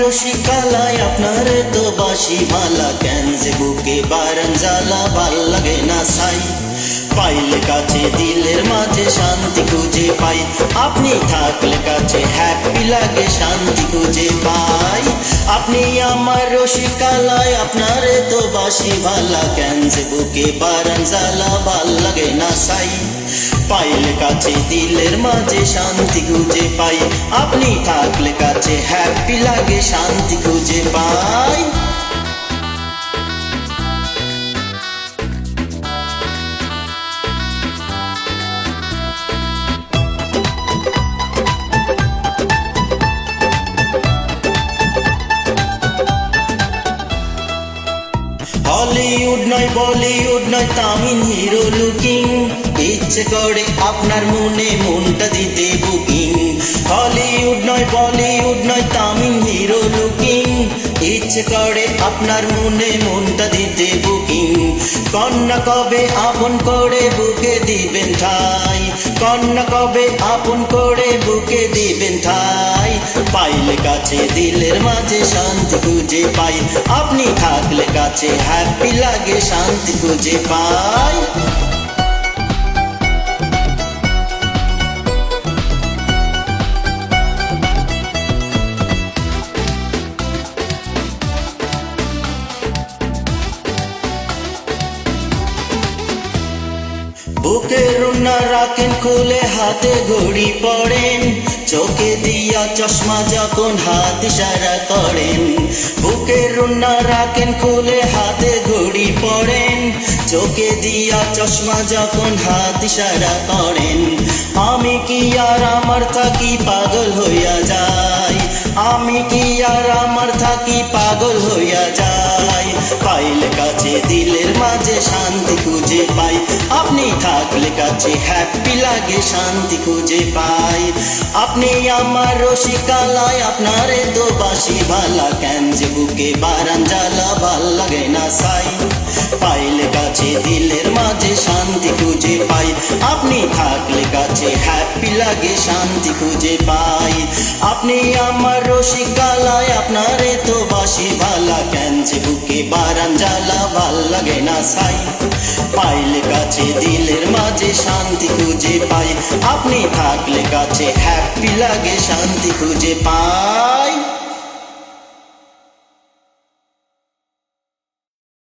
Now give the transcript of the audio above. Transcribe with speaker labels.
Speaker 1: রসিকালায়, আপনার তো বাসি ভালা কেন যে বুকে ভালো লাগে না সাই পাইলে কাছে, দিলের মাঝে শান্তি খুঁজে পাই। আপনি থাকলে কাছে হ্যাপি লাগে, শান্তি খুঁজে পাই। আপনি আমার রসিকালায়, আপনার তো বাসি ভালা কেন যে বুকে বারান জ্বালা, ভালো লাগে না সাই। পাইলে কাছে দিলের মাঝে শান্তি খুঁজে পাই। আপনি থাকলে কাছে হ্যাপি লাগে, শান্তি খুঁজে পাই। হলিউড নয় বলিউড নয় তামিন হিরো লুকিং ইচ্ছে করে আপনার মনে মনটা দিতে বুকিং হলিউড নয় বলিউড নয় তামিন হিরো লুকিং ইচ্ছে করে আপনার মনে মনটা দিতে বুকিং কন্যা কবে আপন করে বুকে দিবেন ঠাই। কন্যা কবে আপন করে বুকে দিবেন কাছে, দিলের মাঝে শান্তি খুঁজে পাই। আপনি থাকলে কাছে হ্যাপি লাগে, শান্তি খুঁজে পাই। বুকের রুনা রাখেন, খুলে হাতে ঘড়ি পড়েন। চশমা যখন হাত ইশারা করেন, বুকের রুনা রাখেন, খুলে হাতে ঘড়ি পড়েন, চোখে দিয়া চশমা যখন হাত ইশারা করেন, আমি কি আর আমার থাকি পাগল হইয়া যাই? আমি কি আর আমার থাকি পাগল হইয়া যাই? পাইলে কাছে, দিলের মাঝে শান্তি খুঁজে পাই। আপনি থাকলে কাছে হ্যাপি লাগে, শান্তি খুঁজে পাই। আপনি আমার রসিকালায়, আপনার তো বাসি ভালা কেন যে বুকে বারান জ্বালা ভালো লাগে না সাই। পাইলে কাছে দিলের মাঝে শান্তি খুঁজে পাই। আপনি থাকলে কাছে হ্যাপি লাগে, শান্তি খুঁজে পাই। আপনি আমার রসিকালায়, আপনারে তো বাসি ভালা কেন বুকে বারান জ্বালা, ভালো লাগে না সাই পাইলে কাছে দিলের মাঝে শান্তি খুঁজে পাই। আপনি থাকলে কাছে হ্যাপি লাগে, শান্তি খুঁজে পাই।